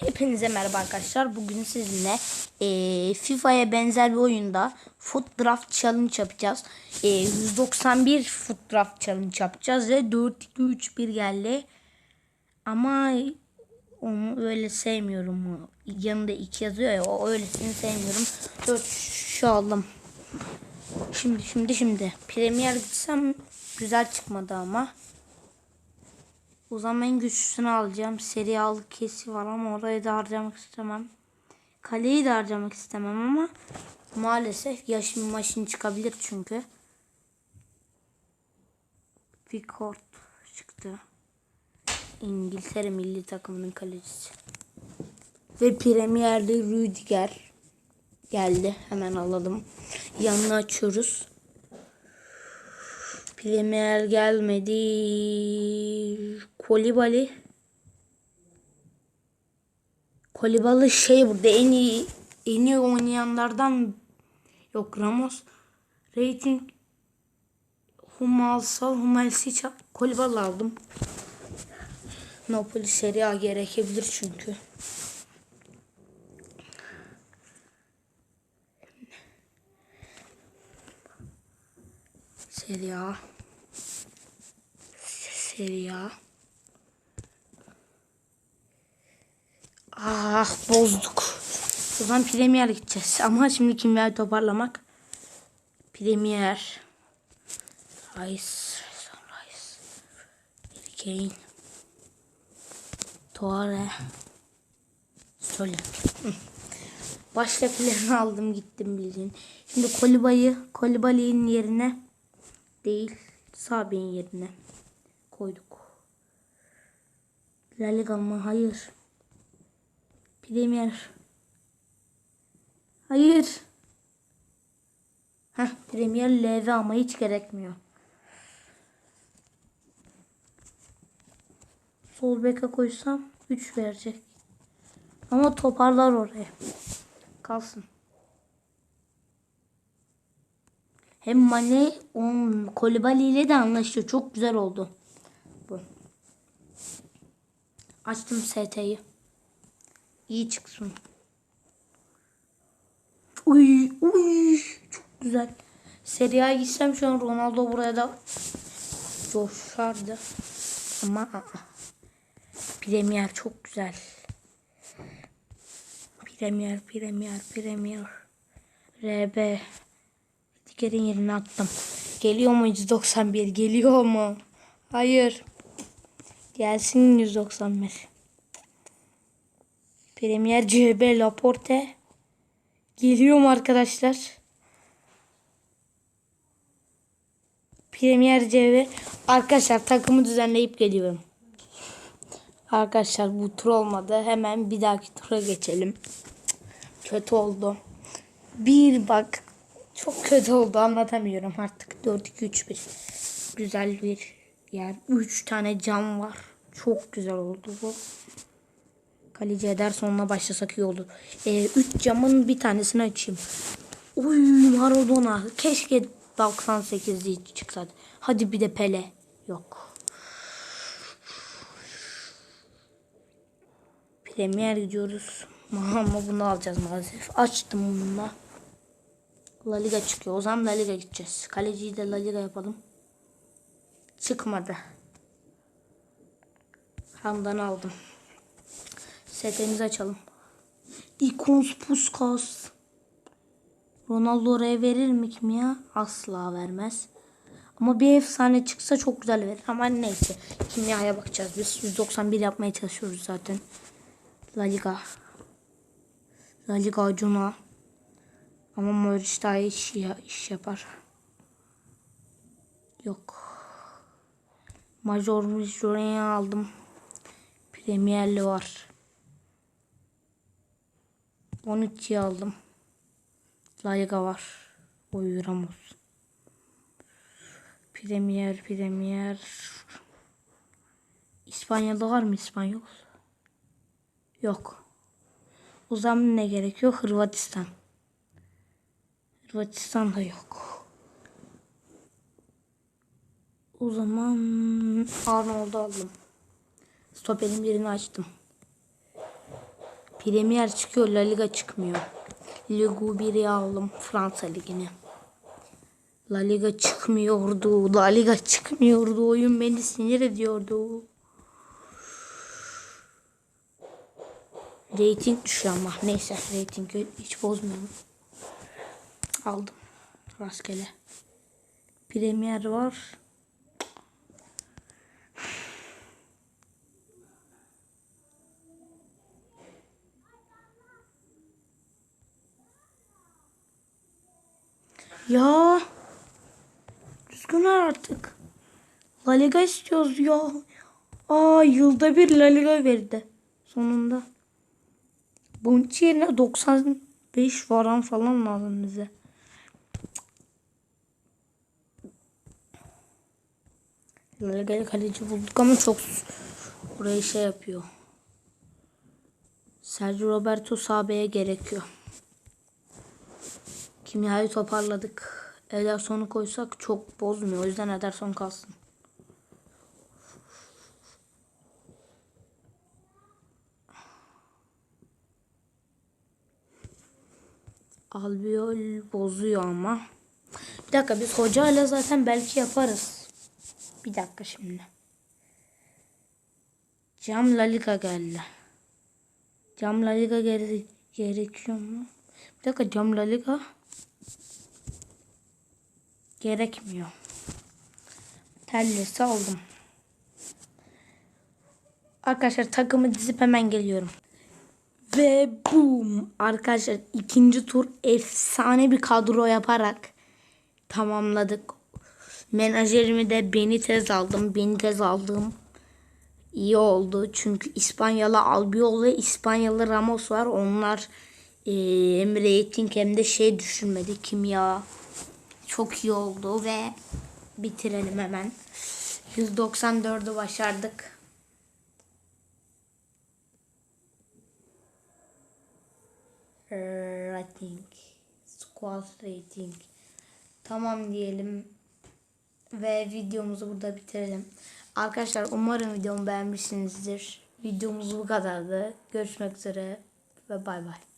Hepinize merhaba arkadaşlar. Bugün sizinle eee, FIFA'ya benzer bir oyunda Foot Draft Challenge yapacağız. Eee, 191 Foot Draft Challenge yapacağız ve 4-2-3-1 geldi. Ama onu öyle sevmiyorum. Yanında 2 yazıyor ya o öylesini sevmiyorum. 4 şu aldım. Şimdi şimdi şimdi. Premier gitsem güzel çıkmadı ama. O zaman en güçlüsünü alacağım. Seri al kesi var ama orayı da harcamak istemem. Kaleyi de harcamak istemem ama maalesef yaşın maşın çıkabilir çünkü. Pickford çıktı. İngiltere milli takımının kalecisi. Ve Premier'de Rüdiger geldi. Hemen alalım. Yanını açıyoruz. Premier gelmedi. Kolibali. Kolibali şey burada en iyi en iyi oynayanlardan yok Ramos. Rating Humalsal Humalsic Kolibali aldım. Napoli Serie A gerekebilir çünkü. Serie A. Serie A. Ah bozduk. O zaman Premier gideceğiz. Ama şimdi kimler toparlamak. Premier. Rice. Harry Kane. Torre. Söyle. Başka aldım gittim bildiğin. Şimdi Koliba'yı Kolibali'nin yerine değil Sabi'nin yerine koyduk. La Liga mı? Hayır. Premier. Hayır. Heh, Premier LV ama hiç gerekmiyor. Sol beke koysam 3 verecek. Ama toparlar oraya. Kalsın. Hem Mane on Kolibali ile de anlaşıyor. Çok güzel oldu. Bu. Açtım ST'yi. İyi çıksın. Uy uy çok güzel. Serie A gitsem şu an Ronaldo buraya da coşardı. Ama. Premier çok güzel. Premier, Premier, Premier. RB. Diğerin yerine attım. Geliyor mu 191? Geliyor mu? Hayır. Gelsin 191. Premier CB Laporte. Geliyor mu arkadaşlar? Premier CB. Arkadaşlar takımı düzenleyip geliyorum. Arkadaşlar bu tur olmadı. Hemen bir dahaki tura geçelim. Kötü oldu. Bir bak çok kötü oldu anlatamıyorum artık. 4 2 3 1. Güzel bir yer. 3 tane cam var. Çok güzel oldu bu. Kaleci Ederson'la başlasak iyi olur. 3 ee, üç camın bir tanesini açayım. Uy Maradona. Keşke 98'li çıksaydı. Hadi bir de Pele. Yok. Premier gidiyoruz. Ama bunu alacağız maalesef. Açtım bununla. La Liga çıkıyor. O zaman La Liga gideceğiz. Kaleciyi de La Liga yapalım. Çıkmadı. Hamdan aldım. Setemizi açalım. Ikons Puskas. Ronaldo oraya verir mi kim ya? Asla vermez. Ama bir efsane çıksa çok güzel verir. Ama neyse. Kimyaya bakacağız biz. 191 yapmaya çalışıyoruz zaten. La Liga. La Liga Acuna. Ama Moriç daha iş, ya, iş yapar. Yok. Major Major'u aldım. Premierli var. 12'yi aldım. La Liga var. Oy Ramos. Premier, Premier. İspanya'da var mı İspanyol? Yok. O zaman ne gerekiyor? Hırvatistan. Hırvatistan da yok. O zaman Arnold'u aldım. Stoperin birini açtım. Premier çıkıyor La Liga çıkmıyor. Ligue 1'i aldım Fransa Ligi'ni. La Liga çıkmıyordu. La Liga çıkmıyordu. Oyun beni sinir ediyordu. Rating düşüyor ama. Neyse ratingi hiç bozmuyorum. Aldım. Rastgele. Premier var. Ya. Düzgün artık. La Liga istiyoruz ya. Aa yılda bir La Liga verdi. Sonunda. Bunun yerine 95 varan falan lazım bize. La Liga'ya kaleci bulduk ama çok burayı şey yapıyor. Sergio Roberto Sabe'ye gerekiyor. Kimyayı toparladık. Ederson'u koysak çok bozmuyor. O yüzden Ederson kalsın. Albiol bozuyor ama. Bir dakika biz hocayla zaten belki yaparız. Bir dakika şimdi. Cam La Liga geldi. Cam La Liga gere gerekiyor mu? Bir dakika Cam La Liga gerekmiyor. Tellesi aldım. Arkadaşlar takımı dizip hemen geliyorum. Ve boom arkadaşlar ikinci tur efsane bir kadro yaparak tamamladık. Menajerimi de Benitez aldım. Benitez aldım. İyi oldu. Çünkü İspanyalı Albiol ve İspanyalı Ramos var. Onlar e, hem rating hem de şey düşürmedi. Kimya çok iyi oldu ve bitirelim hemen. 194'ü başardık. Rating. Squad rating. Tamam diyelim. Ve videomuzu burada bitirelim. Arkadaşlar umarım videomu beğenmişsinizdir. Videomuz bu kadardı. Görüşmek üzere ve bay bay.